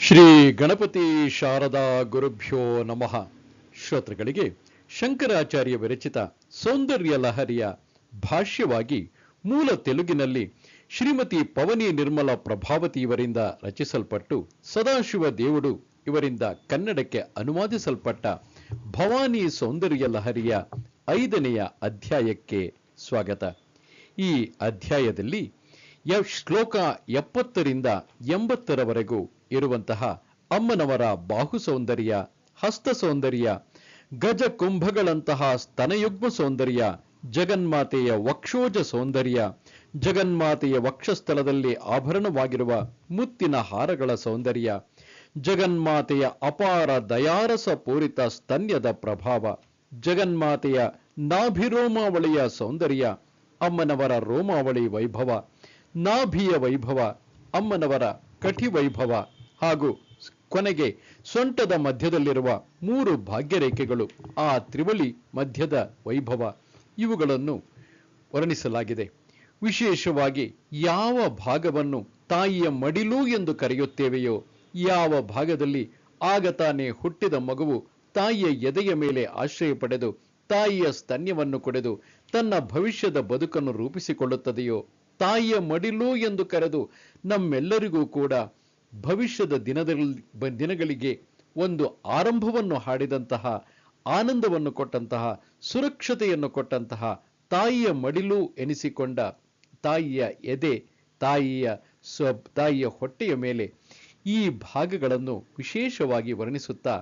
ಶ್ರೀ ಗಣಪತಿ ಶಾರದಾ ಗುರುಭ್ಯೋ ನಮಃ. ಶ್ರೋತೃಗಳಿಗೆ ಶಂಕರಾಚಾರ್ಯ ವಿರಚಿತ ಸೌಂದರ್ಯ ಲಹರಿಯ ಭಾಷ್ಯವಾಗಿ ಮೂಲ ತೆಲುಗಿನಲ್ಲಿ ಶ್ರೀಮತಿ ಪವನಿ ನಿರ್ಮಲ ಪ್ರಭಾವತಿ ಇವರಿಂದ ರಚಿಸಲ್ಪಟ್ಟು ಸದಾಶಿವ ದೇವುಡು ಇವರಿಂದ ಕನ್ನಡಕ್ಕೆ ಅನುವಾದಿಸಲ್ಪಟ್ಟ ಭವಾನಿ ಸೌಂದರ್ಯ ಲಹರಿಯ ಐದನೆಯ ಅಧ್ಯಾಯಕ್ಕೆ ಸ್ವಾಗತ. ಈ ಅಧ್ಯಾಯದಲ್ಲಿ ಯ- ಶ್ಲೋಕ ಎಪ್ಪತ್ತರಿಂದ ಎಂಬತ್ತರವರೆಗೂ ಇರುವಂತಹ ಅಮ್ಮನವರ ಬಾಹು ಸೌಂದರ್ಯ ಹಸ್ತ ಸೌಂದರ್ಯ, ಗಜ ಕುಂಭಗಳಂತಹ ಸ್ತನಯುಗ್ಮ ಸೌಂದರ್ಯ, ಜಗನ್ಮಾತೆಯ ವಕ್ಷೋಜ ಸೌಂದರ್ಯ, ಜಗನ್ಮಾತೆಯ ವಕ್ಷಸ್ಥಳದಲ್ಲಿ ಆಭರಣವಾಗಿರುವ ಮುತ್ತಿನ ಹಾರಗಳ ಸೌಂದರ್ಯ, ಜಗನ್ಮಾತೆಯ ಅಪಾರ ದಯಾರಸ ಪೂರಿತ ಸ್ತನ್ಯದ ಪ್ರಭಾವ, ಜಗನ್ಮಾತೆಯ ನಾಭಿರೋಮಾವಳಿಯ ಸೌಂದರ್ಯ, ಅಮ್ಮನವರ ರೋಮಾವಳಿ ವೈಭವ, ನಾಭಿಯ ವೈಭವ, ಅಮ್ಮನವರ ಕಠಿ ವೈಭವ ಹಾಗೂ ಕೊನೆಗೆ ಸೊಂಟದ ಮಧ್ಯದಲ್ಲಿರುವ ಮೂರು ಭಾಗ್ಯರೇಖೆಗಳು, ಆ ತ್ರಿವಳಿ ಮಧ್ಯದ ವೈಭವ. ಇವುಗಳನ್ನು ವರ್ಣಿಸಲಾಗಿದೆ. ವಿಶೇಷವಾಗಿ ಯಾವ ಭಾಗವನ್ನು ತಾಯಿಯ ಮಡಿಲು ಎಂದು ಕರೆಯುತ್ತೇವೆಯೋ, ಯಾವ ಭಾಗದಲ್ಲಿ ಆಗ ತಾನೇ ಹುಟ್ಟಿದ ಮಗುವು ತಾಯಿಯ ಎದೆಯ ಮೇಲೆ ಆಶ್ರಯ ಪಡೆದು ತಾಯಿಯ ಸ್ತನ್ಯವನ್ನು ಕೊಡೆದು ತನ್ನ ಭವಿಷ್ಯದ ಬದುಕನ್ನು ರೂಪಿಸಿಕೊಳ್ಳುತ್ತದೆಯೋ, ತಾಯಿಯ ಮಡಿಲು ಎಂದು ಕರೆದು ನಮ್ಮೆಲ್ಲರಿಗೂ ಕೂಡ ಭವಿಷ್ಯದ ದಿನದಲ್ಲಿ ದಿನಗಳಿಗೆ ಒಂದು ಆರಂಭವನ್ನು ಹಾಡಿದಂತಹ, ಆನಂದವನ್ನು ಕೊಟ್ಟಂತಹ, ಸುರಕ್ಷತೆಯನ್ನು ಕೊಟ್ಟಂತಹ ತಾಯಿಯ ಮಡಿಲು ಎನಿಸಿಕೊಂಡ ತಾಯಿಯ ಎದೆ, ತಾಯಿಯ ಸ್ವ ತಾಯಿಯ ಹೊಟ್ಟೆಯ ಮೇಲೆ ಈ ಭಾಗಗಳನ್ನು ವಿಶೇಷವಾಗಿ ವರ್ಣಿಸುತ್ತಾ,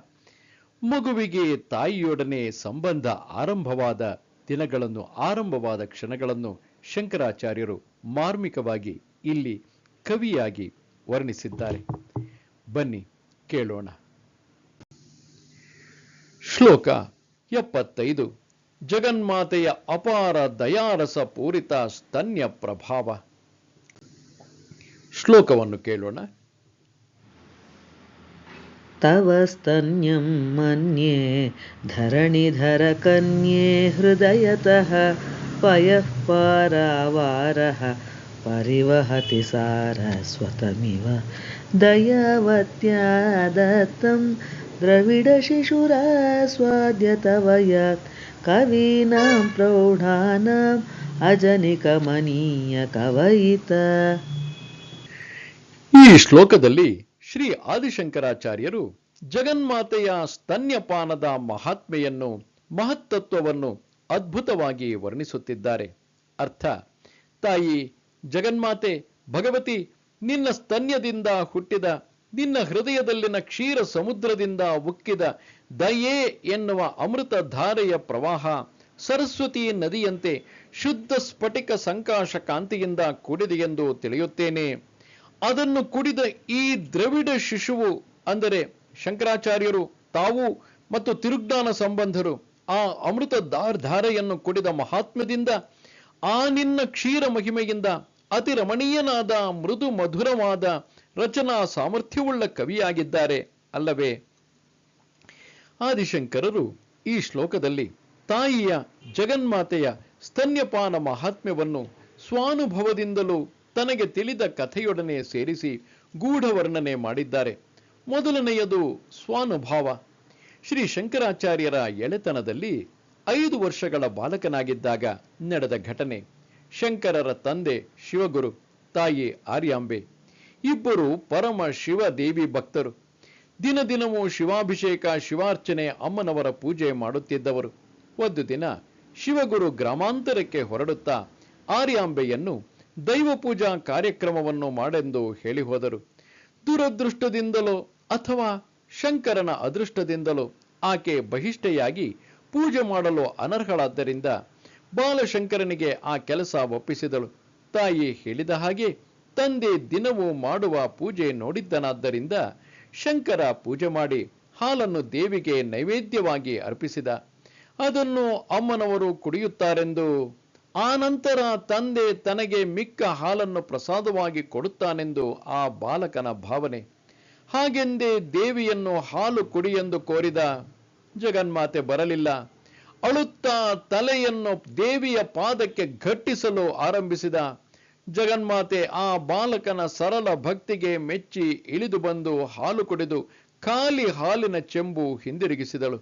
ಮಗುವಿಗೆ ತಾಯಿಯೊಡನೆ ಸಂಬಂಧ ಆರಂಭವಾದ ದಿನಗಳನ್ನು, ಆರಂಭವಾದ ಕ್ಷಣಗಳನ್ನು ಶಂಕರಾಚಾರ್ಯರು ಮಾರ್ಮಿಕವಾಗಿ ಇಲ್ಲಿ ಕವಿಯಾಗಿ ವರ್ಣಿಸಿದ್ದಾರೆ. ಬನ್ನಿ ಕೇಳೋಣ. ಶ್ಲೋಕ ಎಪ್ಪತ್ತೈದು. ಜಗನ್ಮಾತೆಯ ಅಪಾರ ದಯಾರಸ ಪೂರಿತ ಸ್ತನ್ಯ ಪ್ರಭಾವ. ಶ್ಲೋಕವನ್ನು ಕೇಳೋಣ. ತವ ಸ್ತನ್ಯಂ ಮನ್ಯೆ ಧರಣಿಧರ ಕನ್ಯೆ ಹೃದಯತಃ ಪಯಃ ಪಾರಾವಾರಃ. परिवहति सारस्वतमिव दयावत्या दत्तं द्रविडशिशुरास्वाद्य तव यत् कवीनां प्रौढानाम् अजनिकमनीयकवयित ಈ ಶ್ಲೋಕದಲ್ಲಿ ಶ್ರೀ ಆದಿಶಂಕರಾಚಾರ್ಯರು ಜಗನ್ಮಾತೆಯ ಸ್ತನ್ಯಪಾನದ ಮಹಾತ್ಮೆಯನ್ನು ಮಹತ್ತತ್ವವನ್ನು ಅದ್ಭುತವಾಗಿ ವರ್ಣಿಸುತ್ತಿದ್ದಾರೆ ಅರ್ಥ ತಾಯಿ ಜಗನ್ಮಾತೆ, ಭಗವತಿ, ನಿನ್ನ ಸ್ತನ್ಯದಿಂದ ಹುಟ್ಟಿದ, ನಿನ್ನ ಹೃದಯದಲ್ಲಿನ ಕ್ಷೀರ ಸಮುದ್ರದಿಂದ ಉಕ್ಕಿದ ದಯೆ ಎನ್ನುವ ಅಮೃತ ಧಾರೆಯ ಪ್ರವಾಹ ಸರಸ್ವತಿ ನದಿಯಂತೆ ಶುದ್ಧ ಸ್ಫಟಿಕ ಸಂಕಾಶ ಕಾಂತಿಯಿಂದ ಕೂಡಿದೆಯೆಂದು ತಿಳಿಯುತ್ತೇನೆ. ಅದನ್ನು ಕುಡಿದ ಈ ದ್ರವಿಡ ಶಿಶುವು ಅಂದರೆ ಶಂಕರಾಚಾರ್ಯರು, ತಾವು ಮತ್ತು ತಿರುಗ್ದಾನ ಸಂಬಂಧರು ಆ ಅಮೃತಧಾರ್ ಧಾರೆಯನ್ನು ಕುಡಿದ ಮಹಾತ್ಮ್ಯದಿಂದ ಆ ನಿನ್ನ ಕ್ಷೀರ ಮಹಿಮೆಯಿಂದ ಅತಿ ರಮಣೀಯನಾದ ಮೃದು ಮಧುರವಾದ ರಚನಾ ಸಾಮರ್ಥ್ಯವುಳ್ಳ ಕವಿಯಾಗಿದ್ದಾರೆ ಅಲ್ಲವೇ? ಆದಿಶಂಕರರು ಈ ಶ್ಲೋಕದಲ್ಲಿ ತಾಯಿಯ ಜಗನ್ಮಾತೆಯ ಸ್ತನ್ಯಪಾನ ಮಹಾತ್ಮ್ಯವನ್ನು ಸ್ವಾನುಭವದಿಂದಲೂ ತನಗೆ ತಿಳಿದ ಕಥೆಯೊಡನೆ ಸೇರಿಸಿ ಗೂಢ ವರ್ಣನೆ ಮಾಡಿದ್ದಾರೆ. ಮೊದಲನೆಯದು ಸ್ವಾನುಭಾವ. ಶ್ರೀ ಶಂಕರಾಚಾರ್ಯರ ಎಳೆತನದಲ್ಲಿ ಐದು ವರ್ಷಗಳ ಬಾಲಕನಾಗಿದ್ದಾಗ ನಡೆದ ಘಟನೆ. ಶಂಕರರ ತಂದೆ ಶಿವಗುರು, ತಾಯಿ ಆರ್ಯಾಂಬೆ. ಇಬ್ಬರು ಪರಮ ಶಿವ ದೇವಿ ಭಕ್ತರು. ದಿನ ದಿನವೂ ಶಿವಾಭಿಷೇಕ, ಶಿವಾರ್ಚನೆ, ಅಮ್ಮನವರ ಪೂಜೆ ಮಾಡುತ್ತಿದ್ದವರು. ಒಂದು ದಿನ ಶಿವಗುರು ಗ್ರಾಮಾಂತರಕ್ಕೆ ಹೊರಡುತ್ತಾ ಆರ್ಯಾಂಬೆಯನ್ನು ದೈವ ಪೂಜಾ ಕಾರ್ಯಕ್ರಮವನ್ನು ಮಾಡೆಂದು ಹೇಳಿ ಹೋದರು. ದುರದೃಷ್ಟದಿಂದಲೋ ಅಥವಾ ಶಂಕರನ ಅದೃಷ್ಟದಿಂದಲೋ ಆಕೆ ಬಹಿಷ್ಠೆಯಾಗಿ ಪೂಜೆ ಮಾಡಲು ಅನರ್ಹಳಾದ್ದರಿಂದ ಬಾಲಶಂಕರನಿಗೆ ಆ ಕೆಲಸ ಒಪ್ಪಿಸಿದಳು. ತಾಯಿ ಹೇಳಿದ ಹಾಗೆ ತಂದೆ ದಿನವೂ ಮಾಡುವ ಪೂಜೆ ನೋಡಿದ್ದನಾದ್ದರಿಂದ ಶಂಕರ ಪೂಜೆ ಮಾಡಿ ಹಾಲನ್ನು ದೇವಿಗೆ ನೈವೇದ್ಯವಾಗಿ ಅರ್ಪಿಸಿದ. ಅದನ್ನು ಅಮ್ಮನವರು ಕುಡಿಯುತ್ತಾರೆಂದು ಆ ನಂತರ ತಂದೆ ತನಗೆ ಮಿಕ್ಕ ಹಾಲನ್ನು ಪ್ರಸಾದವಾಗಿ ಕೊಡುತ್ತಾನೆಂದು ಆ ಬಾಲಕನ ಭಾವನೆ. ಹಾಗೆಂದೇ ದೇವಿಯನ್ನು ಹಾಲು ಕುಡಿಯೆಂದು ಕೋರಿದ ಜಗನ್ಮಾತೆ ಬರಲಿಲ್ಲ. ಅಳುತ್ತಾ ತಲೆಯನ್ನು ದೇವಿಯ ಪಾದಕ್ಕೆ ಘಟ್ಟಿಸಲು ಆರಂಭಿಸಿದ. ಜಗನ್ಮಾತೆ ಆ ಬಾಲಕನ ಸರಳ ಭಕ್ತಿಗೆ ಮೆಚ್ಚಿ ಇಳಿದು ಬಂದು ಹಾಲು ಕುಡಿದು ಖಾಲಿ ಹಾಲಿನ ಚೆಂಬು ಹಿಂದಿರುಗಿಸಿದಳು.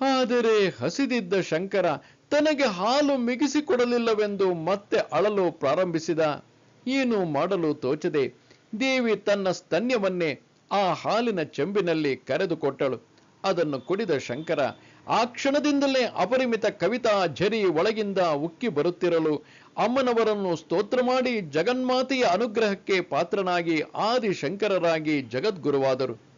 ಆದರೆ ಹಸಿದಿದ್ದ ಶಂಕರ ತನಗೆ ಹಾಲು ಮಿಗಿಸಿಕೊಡಲಿಲ್ಲವೆಂದು ಮತ್ತೆ ಅಳಲು ಪ್ರಾರಂಭಿಸಿದ. ಏನು ಮಾಡಲು ತೋಚದೆ ದೇವಿ ತನ್ನ ಸ್ತನ್ಯವನ್ನೇ ಆ ಹಾಲಿನ ಚೆಂಬಿನಲ್ಲಿ ಕರೆದುಕೊಟ್ಟಳು. ಅದನ್ನು ಕುಡಿದ ಶಂಕರ, ಆ ಕ್ಷಣದಿಂದಲೇ ಅಪರಿಮಿತ ಕವಿತಾ ಝರಿ ಒಳಗಿಂದ ಉಕ್ಕಿ ಬರುತ್ತಿರಲು ಅಮ್ಮನವರನ್ನು ಸ್ತೋತ್ರ ಮಾಡಿ ಜಗನ್ಮಾತೆಯ ಅನುಗ್ರಹಕ್ಕೆ ಪಾತ್ರನಾಗಿ ಆದಿ ಶಂಕರರಾಗಿ ಜಗದ್ಗುರುವಾದರು.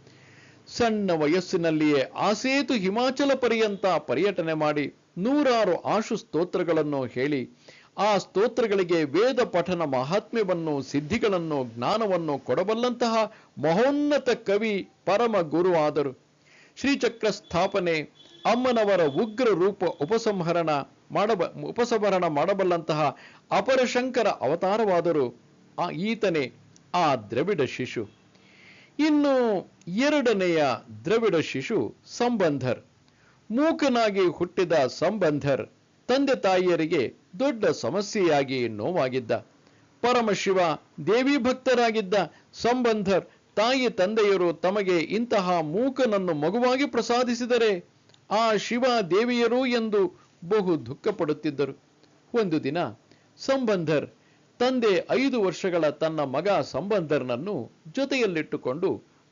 ಸಣ್ಣ ವಯಸ್ಸಿನಲ್ಲಿಯೇ ಆಸೇತು ಹಿಮಾಚಲ ಪರ್ಯಂತ ಪರ್ಯಟನೆ ಮಾಡಿ ನೂರಾರು ಆಶು ಸ್ತೋತ್ರಗಳನ್ನು ಹೇಳಿ, ಆ ಸ್ತೋತ್ರಗಳಿಗೆ ವೇದ ಪಠನ ಮಹಾತ್ಮ್ಯವನ್ನು, ಸಿದ್ಧಿಗಳನ್ನು, ಜ್ಞಾನವನ್ನು ಕೊಡಬಲ್ಲಂತಹ ಮಹೋನ್ನತ ಕವಿ ಪರಮ ಗುರು ಆದರು. ಶ್ರೀಚಕ್ರ ಸ್ಥಾಪನೆ ಅಮ್ಮನವರ ಉಗ್ರ ರೂಪ ಉಪಸಂಹರಣ ಮಾಡಬ, ಉಪಸಂಹರಣ ಮಾಡಬಲ್ಲಂತಹ ಅಪರಶಂಕರ ಅವತಾರವಾದರು ಆ ಈತನೇ ಆ ದ್ರವಿಡ ಶಿಶು. ಇನ್ನು ಎರಡನೆಯ ದ್ರವಿಡ ಶಿಶು ಸಂಬಂಧರ್. ಮೂಕನಾಗಿ ಹುಟ್ಟಿದ ಸಂಬಂಧರ್ ತಂದೆ ತಾಯಿಯರಿಗೆ ದೊಡ್ಡ ಸಮಸ್ಯೆಯಾಗಿ ನೋವಾಗಿದ್ದ. ಪರಮಶಿವ ದೇವಿ ಭಕ್ತರಾಗಿದ್ದ ಸಂಬಂಧರ್ ತಾಯಿ ತಂದೆಯರು ತಮಗೆ ಇಂತಹ ಮೂಕನನ್ನು ಮಗುವಾಗಿ ಪ್ರಸಾದಿಸಿದರೆ ಆ ಶಿವ ದೇವಿಯರು ಎಂದು ಬಹು ದುಃಖಪಡುತ್ತಿದ್ದರು. ಒಂದು ದಿನ ಸಂಬಂಧರ್ ತಂದೆ ಐದು ವರ್ಷಗಳ ತನ್ನ ಮಗ ಸಂಬಂಧರ್ನನ್ನು ಜೊತೆಯಲ್ಲಿಟ್ಟುಕೊಂಡು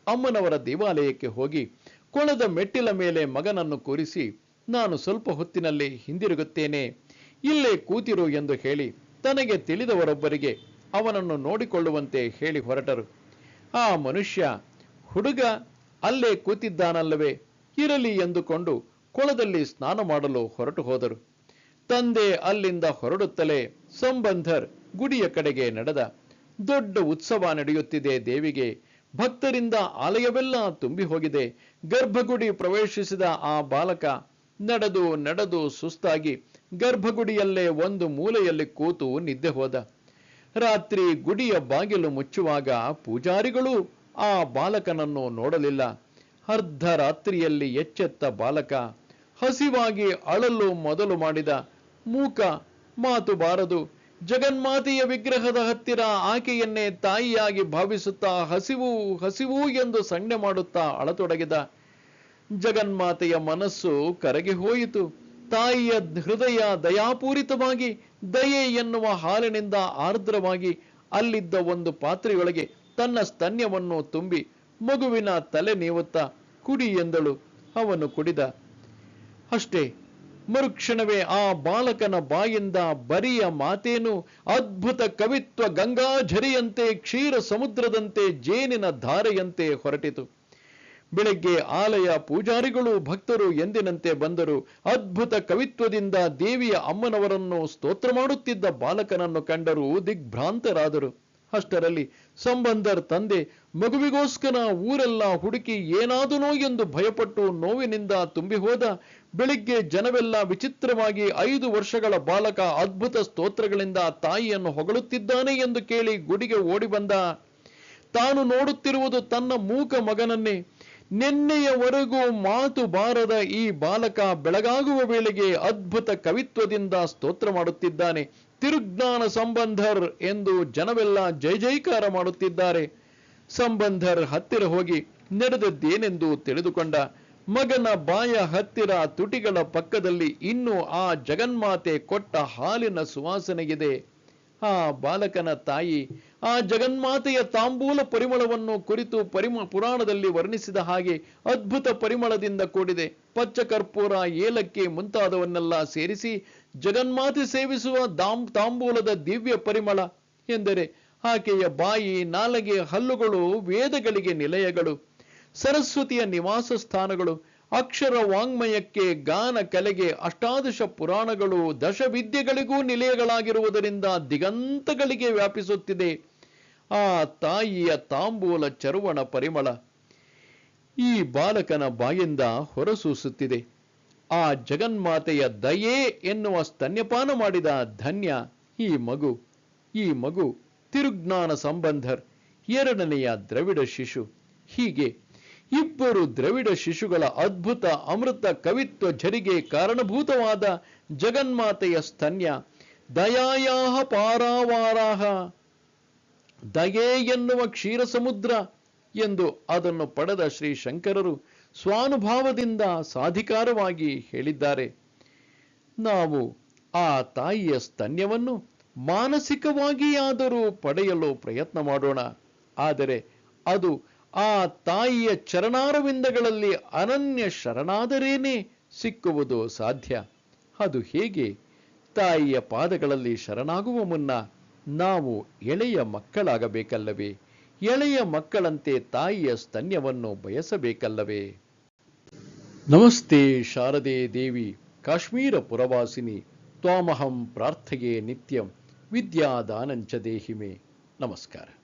ಅಮ್ಮನವರ ದೇವಾಲಯಕ್ಕೆ ಹೋಗಿ ಕೊಳದ ಮೆಟ್ಟಿಲ ಮೇಲೆ ಮಗನನ್ನು ಕೂರಿಸಿ, ನಾನು ಸ್ವಲ್ಪ ಹೊತ್ತಿನಲ್ಲಿ ಹಿಂದಿರುಗುತ್ತೇನೆ, ಇಲ್ಲೇ ಕೂತಿರು ಎಂದು ಹೇಳಿ ತನಗೆ ತಿಳಿದವರೊಬ್ಬರಿಗೆ ಅವನನ್ನು ನೋಡಿಕೊಳ್ಳುವಂತೆ ಹೇಳಿ ಹೊರಟರು. ಆ ಮನುಷ್ಯ ಹುಡುಗ ಅಲ್ಲೇ ಕೂತಿದ್ದಾನಲ್ಲವೇ? ಇರಲಿ ಎಂದುಕೊಂಡು ಕೊಳದಲ್ಲಿ ಸ್ನಾನ ಮಾಡಲು ಹೊರಟು ಹೋದರು. ತಂದೆ ಅಲ್ಲಿಂದ ಹೊರಡುತ್ತಲೇ ಸಂಬಂಧರ್ ಗುಡಿಯ ಕಡೆಗೆ ನಡೆದ. ದೊಡ್ಡ ಉತ್ಸವ ನಡೆಯುತ್ತಿದೆ ದೇವಿಗೆ. ಭಕ್ತರಿಂದ ಆಲಯವೆಲ್ಲ ತುಂಬಿ ಹೋಗಿದೆ. ಗರ್ಭಗುಡಿ ಪ್ರವೇಶಿಸಿದ ಆ ಬಾಲಕ ನಡೆದು ನಡೆದು ಸುಸ್ತಾಗಿ ಗರ್ಭಗುಡಿಯಲ್ಲೇ ಒಂದು ಮೂಲೆಯಲ್ಲಿ ಕೂತು ನಿದ್ದೆ ಹೋದ. ರಾತ್ರಿ ಗುಡಿಯ ಬಾಗಿಲು ಮುಚ್ಚುವಾಗ ಪೂಜಾರಿಗಳು ಆ ಬಾಲಕನನ್ನು ನೋಡಲಿಲ್ಲ. ಅರ್ಧ ರಾತ್ರಿಯಲ್ಲಿ ಎಚ್ಚೆತ್ತ ಬಾಲಕ ಹಸಿವಾಗಿ ಅಳಲು ಮೊದಲು ಮಾಡಿದ ಮೂಕ, ಮಾತು ಬಾರದು. ಜಗನ್ಮಾತೆಯ ವಿಗ್ರಹದ ಹತ್ತಿರ ಆಕೆಯನ್ನೇ ತಾಯಿಯಾಗಿ ಭಾವಿಸುತ್ತಾ ಹಸಿವು ಹಸಿವು ಎಂದು ಸಣ್ಣೆ ಮಾಡುತ್ತಾ ಅಳತೊಡಗಿದ ಜಗನ್ಮಾತೆಯ ಮನಸ್ಸು ಕರಗಿ ಹೋಯಿತು. ತಾಯಿಯ ಹೃದಯ ದಯಾಪೂರಿತವಾಗಿ, ದಯೆ ಎನ್ನುವ ಹಾಲಿನಿಂದ ಆರ್ದ್ರವಾಗಿ ಅಲ್ಲಿದ್ದ ಒಂದು ಪಾತ್ರೆಯೊಳಗೆ ತನ್ನ ಸ್ತನ್ಯವನ್ನು ತುಂಬಿ ಮಗುವಿನ ತಲೆ ನೀವುತ್ತಾ ಕುಡಿ ಎಂದಳು, ಅವನು ಕುಡಿದ. ಅಷ್ಟೇ, ಮರುಕ್ಷಣವೇ ಆ ಬಾಲಕನ ಬಾಯಿಂದ ಬರಿಯ ಮಾತೇನು ಅದ್ಭುತ ಕವಿತ್ವ ಗಂಗಾಝರಿಯಂತೆ ಕ್ಷೀರ ಸಮುದ್ರದಂತೆ ಜೇನಿನ ಧಾರೆಯಂತೆ ಹೊರಟಿತು. ಬೆಳಗ್ಗೆ ಆಲಯ ಪೂಜಾರಿಗಳು ಭಕ್ತರು ಎಂದಿನಂತೆ ಬಂದರು. ಅದ್ಭುತ ಕವಿತ್ವದಿಂದ ದೇವಿಯ ಅಮ್ಮನವರನ್ನು ಸ್ತೋತ್ರ ಮಾಡುತ್ತಿದ್ದ ಬಾಲಕನನ್ನು ಕಂಡರು ದಿಗ್ಭ್ರಾಂತರಾದರು. ಅಷ್ಟರಲ್ಲಿ ಸಂಬಂಧರ್ ತಂದೆ, ಮಗುವಿಗೋಸ್ಕರ ಊರೆಲ್ಲ ಹುಡುಕಿ ಏನಾದನೋ ಎಂದು ಭಯಪಟ್ಟು ನೋವಿನಿಂದ ತುಂಬಿ ಹೋದ ಬೆಳಿಗ್ಗೆ ಜನವೆಲ್ಲ ವಿಚಿತ್ರವಾಗಿ ಐದು ವರ್ಷಗಳ ಬಾಲಕ ಅದ್ಭುತ ಸ್ತೋತ್ರಗಳಿಂದ ತಾಯಿಯನ್ನು ಹೊಗಳುತ್ತಿದ್ದಾನೆ ಎಂದು ಕೇಳಿ ಗುಡಿಗೆ ಓಡಿ ಬಂದ. ತಾನು ನೋಡುತ್ತಿರುವುದು ತನ್ನ ಮೂಕ ಮಗನನ್ನೇ. ನಿನ್ನೆಯವರೆಗೂ ಮಾತು ಬಾರದ ಈ ಬಾಲಕ ಬೆಳಗಾಗುವ ವೇಳೆಗೆ ಅದ್ಭುತ ಕವಿತ್ವದಿಂದ ಸ್ತೋತ್ರ ಮಾಡುತ್ತಿದ್ದಾನೆ. ತಿರುಜ್ಞಾನ ಸಂಬಂಧರ್ ಎಂದು ಜನವೆಲ್ಲ ಜೈ ಜೈಕಾರ ಮಾಡುತ್ತಿದ್ದಾರೆ. ಸಂಬಂಧರ್ ಹತ್ತಿರ ಹೋಗಿ ನಡೆದದ್ದೇನೆಂದು ತಿಳಿದುಕೊಂಡ ಮಗನ ಬಾಯ ಹತ್ತಿರ ತುಟಿಗಳ ಪಕ್ಕದಲ್ಲಿ ಇನ್ನೂ ಆ ಜಗನ್ಮಾತೆ ಕೊಟ್ಟ ಹಾಲಿನ ಸುವಾಸನೆಗಿದೆ. ಆ ಬಾಲಕನ ತಾಯಿ ಆ ಜಗನ್ಮಾತೆಯ ತಾಂಬೂಲ ಪರಿಮಳವನ್ನು ಕುರಿತು ಪರಿಮ, ಪುರಾಣದಲ್ಲಿ ವರ್ಣಿಸಿದ ಹಾಗೆ ಅದ್ಭುತ ಪರಿಮಳದಿಂದ ಕೂಡಿದೆ. ಪಚ್ಚ ಕರ್ಪೂರ ಏಲಕ್ಕಿ ಮುಂತಾದವನ್ನೆಲ್ಲ ಸೇರಿಸಿ ಜಗನ್ಮಾತೆ ಸೇವಿಸುವ ದಾಂ, ತಾಂಬೂಲದ ದಿವ್ಯ ಪರಿಮಳ ಎಂದರೆ ಆಕೆಯ ಬಾಯಿ, ನಾಲಗೆ ಹಲ್ಲುಗಳು, ವೇದಗಳಿಗೆ ನಿಲಯಗಳು, ಸರಸ್ವತಿಯ ನಿವಾಸ ಸ್ಥಾನಗಳು, ಅಕ್ಷರ ವಾಂಗ್ಮಯಕ್ಕೆ ಗಾನ ಕಲೆಗೆ ಅಷ್ಟಾದಶ ಪುರಾಣಗಳು ದಶವಿದ್ಯೆಗಳಿಗೂ ನಿಲಯಗಳಾಗಿರುವುದರಿಂದ ದಿಗಂತಗಳಿಗೆ ವ್ಯಾಪಿಸುತ್ತಿದೆ. ಆ ತಾಯಿಯ ತಾಂಬೂಲ ಚರುವಣ ಪರಿಮಳ. ಈ ಬಾಲಕನ ಬಾಯಿಂದ ಹೊರಸೂಸುತ್ತಿದೆ. ಆ ಜಗನ್ಮಾತೆಯ ದಯೆ ಎನ್ನುವ ಸ್ತನ್ಯಪಾನ ಮಾಡಿದ ಧನ್ಯ ಈ ಮಗು. ಈ ಮಗು ತಿರುಜ್ಞಾನ ಸಂಬಂಧರ್, ಎರಡನೆಯ ದ್ರವಿಡ ಶಿಶು. ಹೀಗೆ ಇಬ್ಬರು ದ್ರವಿಡ ಶಿಶುಗಳ ಅದ್ಭುತ ಅಮೃತ ಕವಿತ್ವ ಜರಿಗೆ ಕಾರಣಭೂತವಾದ ಜಗನ್ಮಾತೆಯ ಸ್ತನ್ಯ, ದಯಾಯಾಹ ಪಾರಾವಾರಾಹ. ದಯೆ ಎನ್ನುವ ಕ್ಷೀರ ಸಮುದ್ರ ಎಂದು ಅದನ್ನು ಪಡೆದ ಶ್ರೀ ಶಂಕರರು ಸ್ವಾನುಭಾವದಿಂದ ಸಾಧಿಕಾರವಾಗಿ ಹೇಳಿದ್ದಾರೆ. ನಾವು ಆ ತಾಯಿಯ ಸ್ತನ್ಯವನ್ನು ಮಾನಸಿಕವಾಗಿಯಾದರೂ ಪಡೆಯಲು ಪ್ರಯತ್ನ ಮಾಡೋಣ. ಆದರೆ ಅದು ಆ ತಾಯಿಯ ಚರಣಾರವಿಂದಗಳಲ್ಲಿ ಅನನ್ಯ ಶರಣಾದರೇನೆ ಸಿಕ್ಕುವುದು ಸಾಧ್ಯ. ಅದು ಹೇಗೆ? ತಾಯಿಯ ಪಾದಗಳಲ್ಲಿ ಶರಣಾಗುವ ಮುನ್ನ ನಾವು ಎಳೆಯ ಮಕ್ಕಳಾಗಬೇಕಲ್ಲವೇ? ಎಳೆಯ ಮಕ್ಕಳಂತೆ ತಾಯಿಯ ಸ್ತನ್ಯವನ್ನು ಬಯಸಬೇಕಲ್ಲವೇ? ನಮಸ್ತೆ ಶಾರದೆ ದೇವಿ, ಕಾಶ್ಮೀರ ಪುರವಾಸಿನಿ, ತ್ವಾಮಹಂ ಪ್ರಾರ್ಥೆಯೇ ನಿತ್ಯಂ, ವಿದ್ಯಾದಾನಂಚ ದೇಹಿಮೆ. ನಮಸ್ಕಾರ.